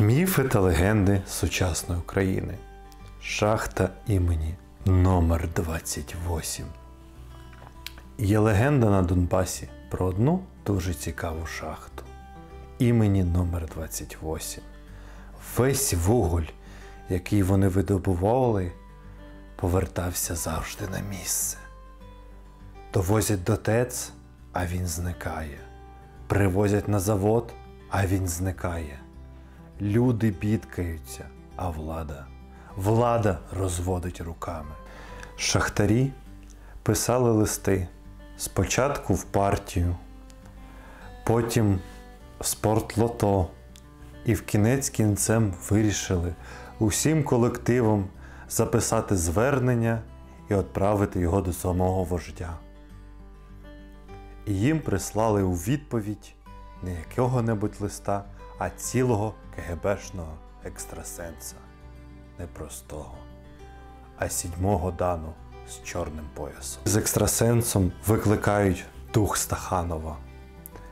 Міфи та легенди сучасної України. Шахта імені номер 28 Є легенда на Донбасі про одну дуже цікаву шахту. Імені номер 28 Весь вуголь, який вони видобували, повертався завжди на місце. Довозять до ТЕЦ, а він зникає. Привозять на завод, а він зникає. Люди бідкаються, а влада. Влада розводить руками. Шахтарі писали листи спочатку в партію, потім в спортлото, і в кінець кінцем вирішили усім колективом записати звернення і відправити його до самого вождя. І їм прислали у відповідь не якого-небудь листа, а цілого КГБшного екстрасенса. Не простого, а сідьмого дану з чорним поясом. З екстрасенсом викликають дух Стаханова,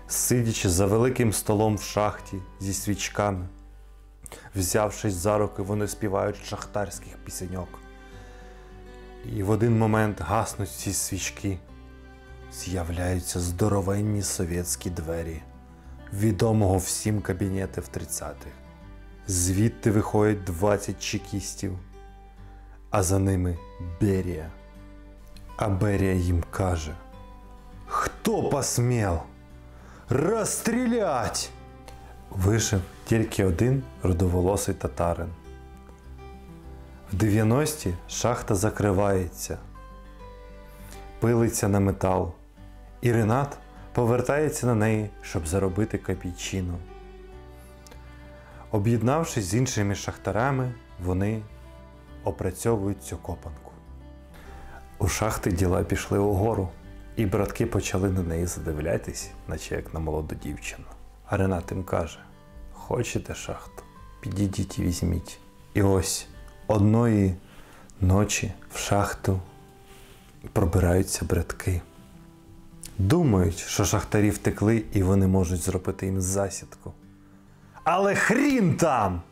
сидячи за великим столом в шахті зі свічками. Взявшись за руки, вони співають шахтарських пісеньок. І в один момент гаснуть ці свічки. З'являються здоровенні совєтські двері, відомого всім кабінети в 30-х. Звідти виходять 20 чекістів, а за ними Берія. А Берія їм каже: Хто посмів розстрілять? Вижив тільки один родоволосий татарин. В 90-ті шахта закривається, пилиться на метал, і Ренат повертається на неї, щоб заробити копійчину. Об'єднавшись з іншими шахтарами, вони опрацьовують цю копанку. У шахти діла пішли угору, і братки почали на неї задивлятись, наче як на молоду дівчину. А Ренат їм каже: Хочете шахту? Підійдіть і візьміть. І ось одної ночі в шахту пробираються братки. Думають, що шахтарі втекли і вони можуть зробити їм засідку. Але хрін там!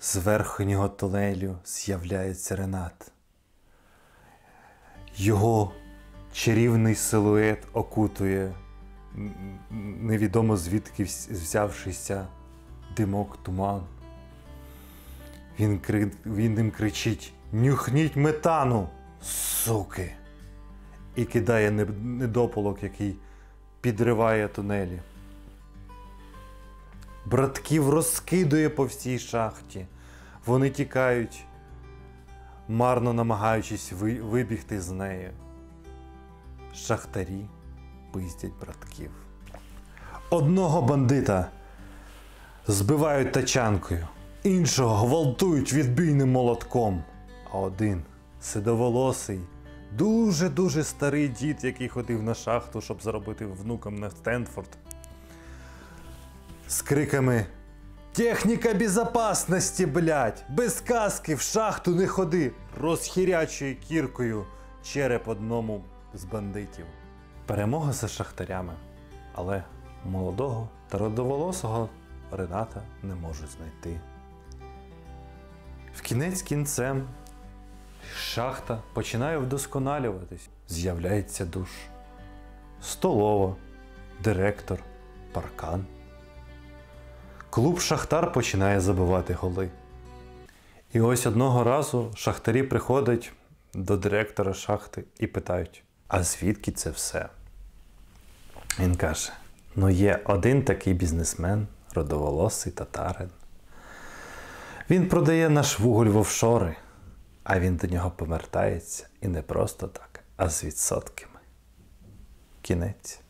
З верхнього тунелю з'являється Ренат. Його чарівний силует окутує невідомо звідки взявшися димок туман. Він, кри... він їм кричить: Нюхніть метану, суки! І кидає не- недопалок, який підриває тунелі. Братків розкидує по всій шахті. Вони тікають, марно намагаючись ви- вибігти з неї. Шахтарі пиздять братків. Одного бандита збивають тачанкою, іншого гвалтують відбійним молотком. А один седоволосий, дуже-дуже старий дід, який ходив на шахту, щоб заробити внукам на Стенфорд, з криками Техніка безопасності, блядь! Без каски в шахту не ходи! Розхірячує кіркою череп одному з бандитів. Перемога за шахтарями, але молодого та родоволосого Рената не можуть знайти. В кінець кінцем шахта починає вдосконалюватись. З'являється душ, столова, директор, паркан. Клуб Шахтар починає забивати голи. І ось одного разу шахтарі приходять до директора шахти і питають: а звідки це все? Він каже: ну є один такий бізнесмен, родоволосий татарин. Він продає наш вуголь в офшори, а він до нього повертається і не просто так, а з відсотками. Кінець.